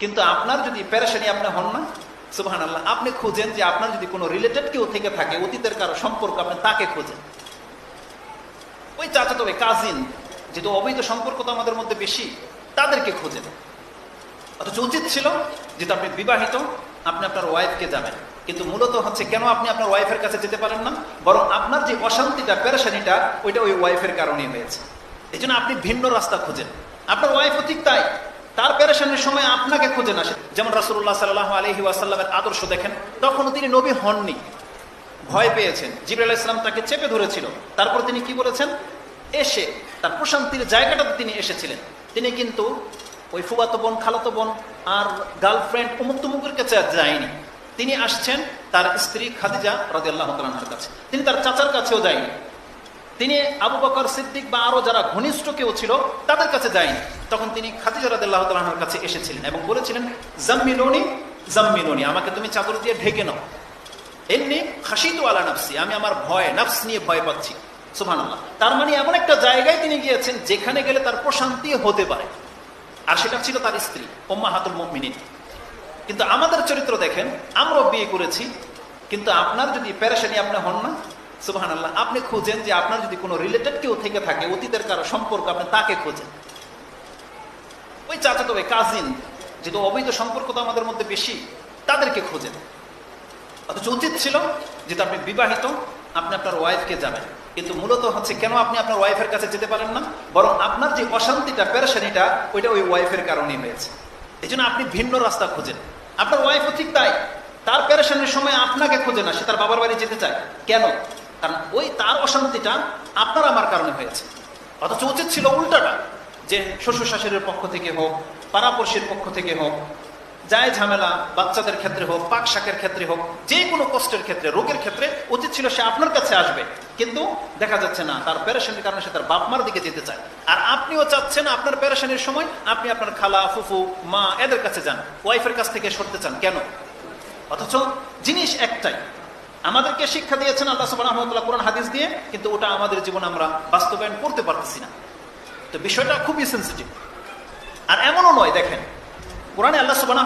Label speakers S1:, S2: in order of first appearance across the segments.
S1: কিন্তু আপনার যদি প্যারাসানি আপনি হন না সুবাহান আল্লাহ আপনি খুঁজেন যে আপনার যদি কোনো রিলেটেড কেউ থেকে থাকে, অতীতের কারও সম্পর্ক আপনি তাকে খোঁজেন। ওই চাচা তবে কাজিন যেহেতু অবৈধ সম্পর্ক তো আমাদের মধ্যে বেশি, তাদেরকে খোঁজেন। অথচ উচিত ছিল যেহেতু আপনি বিবাহিত, আপনি আপনার ওয়াইফকে যাবেন কিন্তু মূলত হচ্ছে কেন আপনি আপনার ওয়াইফের কাছে যেতে পারেন না? বরং আপনার যে অশান্তিটা প্যারেশানিটা ওইটা ওই ওয়াইফের কারণে হয়েছে। এই আপনি ভিন্ন রাস্তা খোঁজেন। আপনার ওয়াইফও ঠিক তাই। তার প্যারেশানির সময় আপনাকে খুঁজে না যেমন রাসুল্লাহ সাল্লাহ আলহি ওয়াসাল্লামের আদর্শ দেখেন, তখনও তিনি নবী হননি। ভয় পেয়েছেন। জিবরাল ইসলাম তাকে চেপে ধরেছিল। তারপর তিনি কি বলেছেন? এসে তার প্রশান্তির জায়গাটাতে তিনি এসেছিলেন। তিনি কিন্তু ওই ফুবাতো বোন, খালাতো বোন আর গার্লফ্রেন্ড অমুক তুমুকের কাছে যায়নি। তিনি আসছেন তার স্ত্রী খাদিজা রাজিয়াল্লাহ তালাহার কাছে। তিনি তার চাচার কাছেও যায়নি। তিনি আবু বকর সিদ্দিক বা আরও যারা ঘনিষ্ঠ কেউ ছিল, তাদের কাছে যায়নি। তখন তিনি খাদিজা রাদিল্লাহ তালাহার কাছে এসেছিলেন এবং বলেছিলেন, জাম্মিলোনি জাম্মিলোনি, আমাকে তুমি চাদর দিয়ে ঢেকে নাও। এমনি খাসিতু আলা নাফসি, আমি আমার ভয়, নাফস নিয়ে ভয় পাচ্ছি। সুহান তার মানে এমন একটা জায়গায় তিনি গিয়েছেন যেখানে গেলে তার প্রশান্তি হতে পারে। আর সেটা ছিল তার স্ত্রী ওম্মা হাতুল মমিনী কিন্তু আমাদের চরিত্র দেখেন আমরাও বিয়ে করেছি, কিন্তু আপনার যদি প্যারেশানি আপনি হন না সুবাহান আল্লাহ আপনি খুঁজেন যে আপনার যদি কোনো রিলেটেড কেউ থেকে থাকে, অতীতের কারও সম্পর্ক, আপনি তাকে খোঁজেন। ওই চাচা তবে কাজিন যেহেতু অবৈধ সম্পর্ক তো আমাদের মধ্যে বেশি, তাদেরকে খোঁজেন। অথচ উচিত ছিল যেহেতু আপনি বিবাহিত, আপনি আপনার ওয়াইফকে যাবেন। কিন্তু মূলত হচ্ছে কেন আপনি আপনার ওয়াইফের কাছে যেতে পারেন না? বরং আপনার যে অশান্তিটা প্যারেশানিটা ওইটা ওই ওয়াইফের কারণে হয়েছে। এই আপনি ভিন্ন রাস্তা খোঁজেন। আপনার ওয়াইফও ঠিক তাই। তার প্যারেশানির সময় আপনাকে খোঁজে না, সে তার বাবার বাড়ি যেতে চায়। কেন? কারণ ওই তার অশান্তিটা আপনার আমার কারণে হয়েছে। অথচ উচিত ছিল উল্টাটা, যে শ্বশুর শাশুড়ির পক্ষ থেকে হোক, পাড়াপড়শির পক্ষ থেকে হোক, যায় ঝামেলা, বাচ্চাদের ক্ষেত্রে হোক, পাক শাকের ক্ষেত্রে হোক, যে কোনো কষ্টের ক্ষেত্রে, রোগের ক্ষেত্রে উচিত ছিল সে আপনার কাছে আসবে। কিন্তু দেখা যাচ্ছে না, তার প্যারেশানির কারণে সে তার বাপ মার দিকে যেতে চায়। আর আপনিও চাচ্ছেন আপনার প্যারেশানির সময় আপনি আপনার খালা, ফুফু, মা এদের কাছে যান, ওয়াইফের কাছ থেকে সরতে চান। কেন? অথচ জিনিস একটাই আমাদেরকে শিক্ষা দিয়েছেন আল্লাহ সুবাহ কোরআন হাদিস দিয়ে, কিন্তু ওটা আমাদের জীবনে আমরা বাস্তবায়ন করতে পারতেছি না। তো বিষয়টা খুবই সেন্সিটিভ আর এমনও নয়, দেখেন, কোরআনে আল্লাহ সুবাহ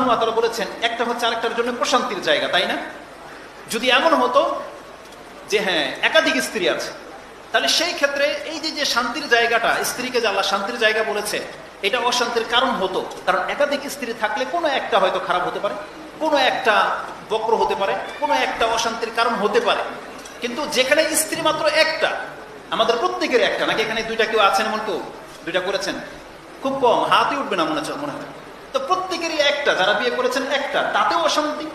S1: বলেছেন, একটা হচ্ছে আরেকটার জন্য প্রশান্তির জায়গা, তাই না? যদি এমন হতো যে হ্যাঁ একাধিক স্ত্রী আছে, তাহলে সেই ক্ষেত্রে এই যে যে শান্তির জায়গাটা, স্ত্রীকে যে আল্লাহ শান্তির জায়গা বলেছে, এটা অশান্তির কারণ হতো। কারণ একাধিক স্ত্রী থাকলে কোনো একটা হয়তো খারাপ হতে পারে, কোনো একটা বক্র হতে পারে, কোনো একটা অশান্তির কারণ হতে পারে। কিন্তু যেখানে স্ত্রী মাত্র একটা, আমাদের প্রত্যেকের একটা, নাকি এখানে দুইটা কেউ আছেন এমন কেউ? দুইটা করেছেন? খুব কম, হাতই উঠবে না মনে মনে হয়। তো প্রত্যেকেরই একটা, যারা বিয়ে করেছেন একটা, তাতেও অশান্তি।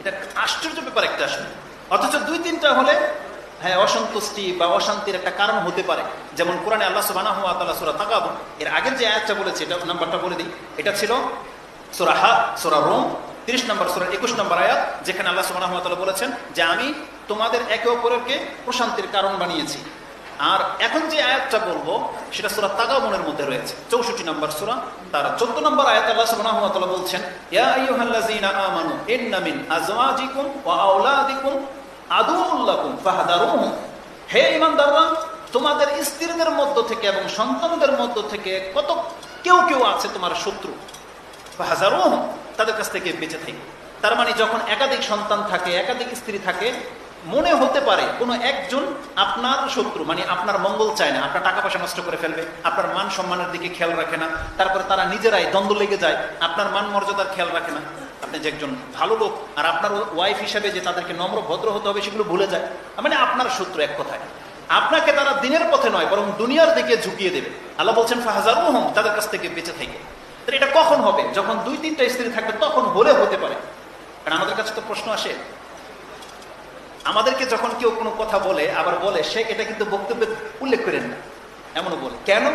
S1: এটা আশ্চর্য ব্যাপার একটা আসলে। অথচ দুই তিনটা হলে হ্যাঁ অসন্তুষ্টি বা অশান্তির একটা কারণ হতে পারে। যেমন কোরআনে আল্লাহ সুবাহ সুরা তাকাব এর আগের যে আয়াতটা বলেছে, এটা নাম্বারটা বলে দিই। এটা ছিল সোরা হা, সোরা রোম তিরিশ নম্বর সোরা, একুশ নম্বর আয়াত, যেখানে আল্লাহ সুবাহ বলেছেন যে আমি তোমাদের একে অপরকে প্রশান্তির কারণ বানিয়েছি। আর এখন যে আয়াতটা বলব, সেটা সুরা তাগামনের মধ্যে রয়েছে, চৌষট্টি নম্বর সুরা। তার চোদ্দ নম্বর আয়াত আল্লাহ সুবহানাহু বলছেন আমানু মিন তোমাদের স্ত্রীদের মধ্য থেকে এবং সন্তানদের মধ্য থেকে কত কেউ কেউ আছে তোমার শত্রু? ফাহদারুহুম তাদের কাছ থেকে বেঁচে থেকে। তার মানে যখন একাধিক সন্তান থাকে, একাধিক স্ত্রী থাকে, মনে হতে পারে কোনো একজন আপনার শত্রু মানে আপনার মঙ্গল চায় না, আপনার টাকা পয়সা নষ্ট করে ফেলবে, আপনার মান সম্মানের দিকে খেয়াল রাখে না, তারপরে তারা নিজেরাই দ্বন্দ্ব লেগে যায়, আপনার মান মর্যাদার খেয়াল রাখে না। আপনি যে একজন ভালো লোক, আর আপনার ওয়াইফ হিসাবে যে তাদেরকে নম্র ভদ্র হতে হবে সেগুলো ভুলে যায় মানে আপনার শত্রু এক কথায়। আপনাকে তারা দিনের পথে নয়, বরং দুনিয়ার দিকে ঝুঁকিয়ে দেবে। আল্লাহ বলছেন ফাহাজার মোহম তাদের কাছ থেকে বেঁচে থেকে। এটা কখন হবে? যখন দুই তিনটা স্ত্রী থাকবে, তখন হলে হতে পারে। কারণ আমাদের কাছে তো প্রশ্ন আসে। আমাদেরকে যখন কেউ কোনো কথা বলে, আবার বলে, সে এটা কিন্তু বক্তব্যে উল্লেখ করেন না। এমনও বলে। কেন?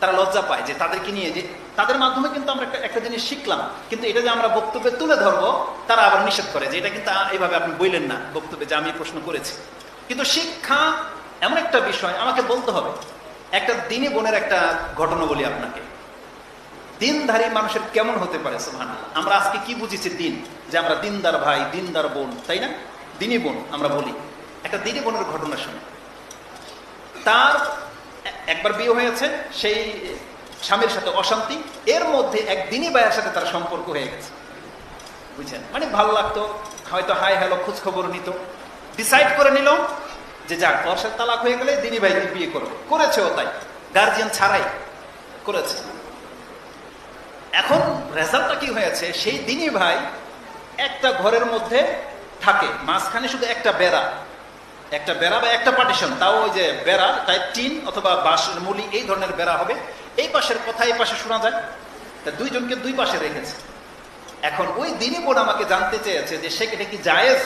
S1: তারা লজ্জা পায় যে তাদেরকে নিয়ে যে তাদের মাধ্যমে কিন্তু আমরা একটা একটা জিনিস শিখলাম। কিন্তু এটা যে আমরা বক্তব্যে তুলে ধরবো, তারা আবার নিষেধ করে যে এটা কিন্তু এইভাবে আপনি বললেন না বক্তব্যে যে আমি প্রশ্ন করেছি। কিন্তু শিক্ষা এমন একটা বিষয়, আমাকে বলতে হবে। একটা দিনে বোনের একটা ঘটনা বলি আপনাকে। দিনধারী মানুষের কেমন হতে পারে সোহান আমরা আজকে কি বুঝেছি দিন? যে আমরা দিনদার ভাই, দিনদার বোন, তাই না? দিনী বোন, আমরা বলি। একটা দিনী বোনের ঘটনা শুনে তার একবার বিয়ে হয়েছে, সেই স্বামীর সাথে অশান্তি, এর মধ্যে এক দিনই ভাইয়ের সাথে তার সম্পর্ক হয়ে গেছে। বুঝছেন? মানে ভালো লাগতো, হয়তো হাই হ্যালো খোঁজ খবর নিত। ডিসাইড করে নিল যে যাক সাথে তালাক হয়ে গেলে দিনী ভাইকে বিয়ে করবে। করেছেও তাই। গার্জিয়ান ছাড়াই করেছে। এখন রেজাল্টটা কি হয়েছে? সেই দিনই ভাই একটা ঘরের মধ্যে থাকে, মাঝখানে শুধু একটা বেড়া। একটা বেড়া বা একটা পার্টিশন তাও ওই যে বেড়া, তাই টিন অথবা বাঁশের মুলি, এই ধরনের বেড়া হবে। এই পাশের কথা, এই পাশে শোনা যায়। তা দুইজনকে দুই পাশে রেখেছে। এখন ওই দিনই বোন আমাকে জানতে চেয়েছে যে সেটা কি জায়েজ?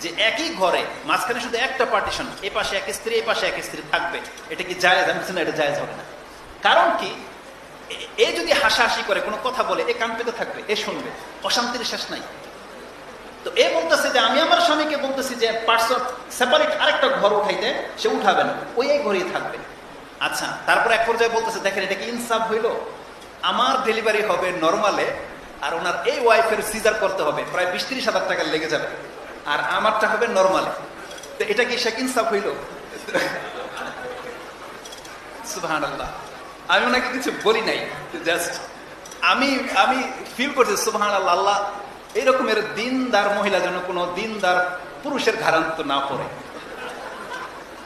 S1: যে একই ঘরে, মাঝখানে শুধু একটা পার্টিশন এই পাশে এক স্ত্রী এই পাশে এক স্ত্রী থাকবে। এটা কি জায়েজ? আমি এটা জায়েজ হবে না। কারণ কি? এ- যদি হাসাহাসি করে, কোনো কথা বলে, এ কান পেতে থাকবে, এ শুনবে, অশান্তির শেষ নাই। তো এ বলতেছে যে, আমি আমার স্বামীকে বলতেছি যে পার্সন সেপারেট আরেকটা ঘর উঠাইতে, সে উঠাবে না, ওই এই ঘরেই থাকবে। আচ্ছা তারপর এক পর্যায়ে বলতেছে, দেখেন এটা কি ইনসাফ হইল? আমার ডেলিভারি হবে নর্মালে, আর ওনার এই ওয়াইফের সিজার করতে হবে, প্রায় বিশ ত্রিশ হাজার টাকা লেগে যাবে, আর আমারটা হবে নর্মালে। তো এটা কি সে ইনসাফ হইল? সুবহান আল্লাহ আমি ওনাকে কিছু বলি নাই জাস্ট আমি আমি ফিল করছি সুবহান আল্লাহ এইরকমের দিনদার মহিলা যেন কোনো দিনদার পুরুষের ঘাড়ান্ত না পড়ে।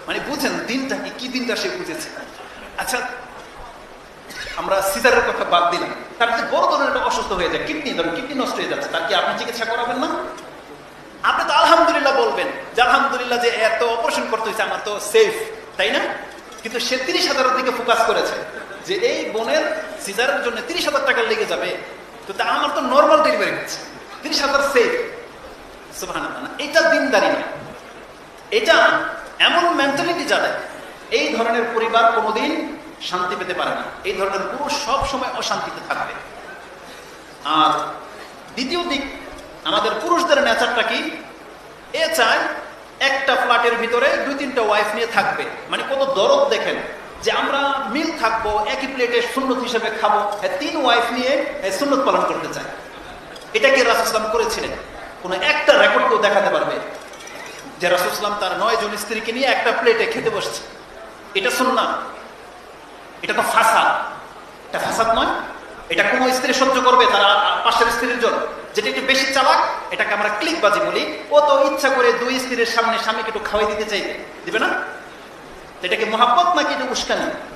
S1: মানে বুঝেন দিনটা কি কি দিনটা সে বুঝেছে? আচ্ছা আমরা সিজারের কথা বাদ দিলাম। তার যে বড় ধরনের অসুস্থ হয়ে যায়, কিডনি, ধরুন কিডনি নষ্ট হয়ে যাচ্ছে, তার কি আপনি চিকিৎসা করাবেন না? আপনি তো আলহামদুলিল্লাহ বলবেন যে, আলহামদুলিল্লাহ যে এত অপারেশন করতে হয়েছে, আমার তো সেফ তাই না? কিন্তু সে তিরিশ হাজারের দিকে ফোকাস করেছে যে এই বোনের সিজারের জন্য তিরিশ হাজার টাকা লেগে যাবে। তো তা আমার তো নর্মাল ডেলিভারি হচ্ছে। তিরিশ হাজার সেফ এটা দিনদারি না। এটা এমন মেন্টালিটি যাদের, এই ধরনের পরিবার কোনোদিন শান্তি পেতে পারে না। এই ধরনের পুরুষ সব সময় অশান্তিতে থাকবে। আর দ্বিতীয় দিক, আমাদের পুরুষদের নেচারটা কি? এ চায় একটা ফ্ল্যাটের ভিতরে দুই তিনটা ওয়াইফ নিয়ে থাকবে। মানে কত দরদ দেখেন যে আমরা মিল থাকব, একই প্লেটে সুন্নত হিসেবে খাব তিন ওয়াইফ নিয়ে সুন্নত পালন করতে চায়। এটাকে রাসুসলাম করেছিলেন? কোনো একটা রেকর্ড কেউ দেখাতে পারবে? যে রাসুসলাম তার নয় জন স্ত্রীকে নিয়ে একটা প্লেটে খেতে বসছে। এটা শুননা এটা তো ফাসাদ। এটা ফাসাদ নয়। এটা কোনো স্ত্রী সহ্য করবে, তারা পাশের স্ত্রীর জন্য। যেটা একটু বেশি চালাক, এটাকে আমরা ক্লিক বাজি বলি। ও তো ইচ্ছা করে দুই স্ত্রীর সামনে স্বামীকে একটু খাওয়াই দিতে চাইবে। দিবে না? এটাকে মহাব্বত নাকি এটা উস্কানি?